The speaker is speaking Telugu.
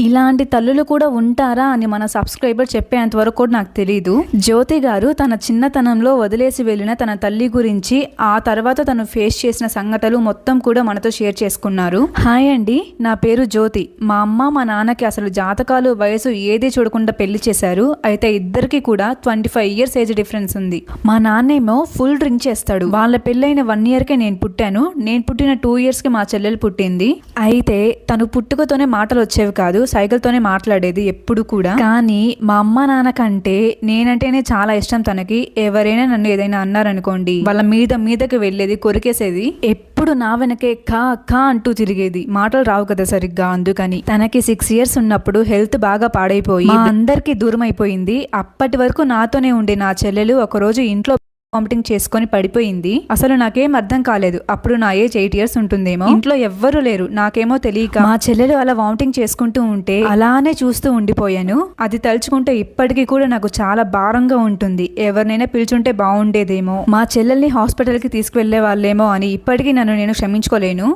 ఇలాంటి తల్లులు కూడా ఉంటారా అని మన సబ్స్క్రైబర్ చెప్పేంత వరకు కూడా నాకు తెలియదు జ్యోతి గారు తన చిన్నతనంలో వదిలేసి వెళ్ళిన తన తల్లి గురించి ఆ తర్వాత తను ఫేస్ చేసిన సంఘటనలు మొత్తం కూడా మనతో షేర్ చేసుకున్నారు. హాయ్ అండి నా పేరు జ్యోతి. మా అమ్మ మా నాన్నకి అసలు జాతకాలు వయసు ఏది చూడకుండా పెళ్ళి చేశారు. అయితే ఇద్దరికి కూడా twenty five years age difference ఉంది. మా నాన్నేమో ఫుల్ డ్రింక్ చేస్తాడు. వాళ్ళ పెళ్ళైన వన్ ఇయర్కే నేను పుట్టాను. నేను పుట్టిన టూ ఇయర్స్కి మా చెల్లెలు పుట్టింది. అయితే తను పుట్టుకతోనే మాటలు వచ్చేవి కాదు. సైకిల్తోనే మాట్లాడేది ఎప్పుడు కూడా. కానీ మా అమ్మ నాన్న కంటే నేనంటేనే చాలా ఇష్టం తనకి. ఎవరైనా నన్ను ఏదైనా అన్నారనుకోండి వాళ్ళ మీద మీదకి వెళ్ళేది కొరికేసేది ఎప్పుడు నా వెనకే కా కా అంటూ తిరిగేది. మాటలు రావు కదా సరిగ్గా అందుకని. తనకి సిక్స్ ఇయర్స్ ఉన్నప్పుడు హెల్త్ బాగా పాడైపోయి అందరికీ దూరం అయిపోయింది అప్పటి వరకు నాతోనే ఉండే నా చెల్లెలు ఒకరోజు ఇంట్లో వామిటింగ్ చేసుకొని పడిపోయింది. అసలు నాకేం అర్థం కాలేదు. అప్పుడు నా ఏజ్ ఎయిట్ ఇయర్స్ ఉంటుందేమో. ఇంట్లో ఎవ్వరూ లేరు. నాకేమో తెలియక మా చెల్లెలు అలా వామిటింగ్ చేసుకుంటూ ఉంటే అలానే చూస్తూ ఉండిపోయాను. అది తలుచుకుంటే ఇప్పటికీ కూడా నాకు చాలా భారంగా ఉంటుంది. ఎవరినైనా పిలుచుంటే బాగుండేదేమో. మా చెల్లెల్ని హాస్పిటల్కి తీసుకువెళ్ళే వాళ్ళేమో అని ఇప్పటికీ నన్ను నేను క్షమించుకోలేను.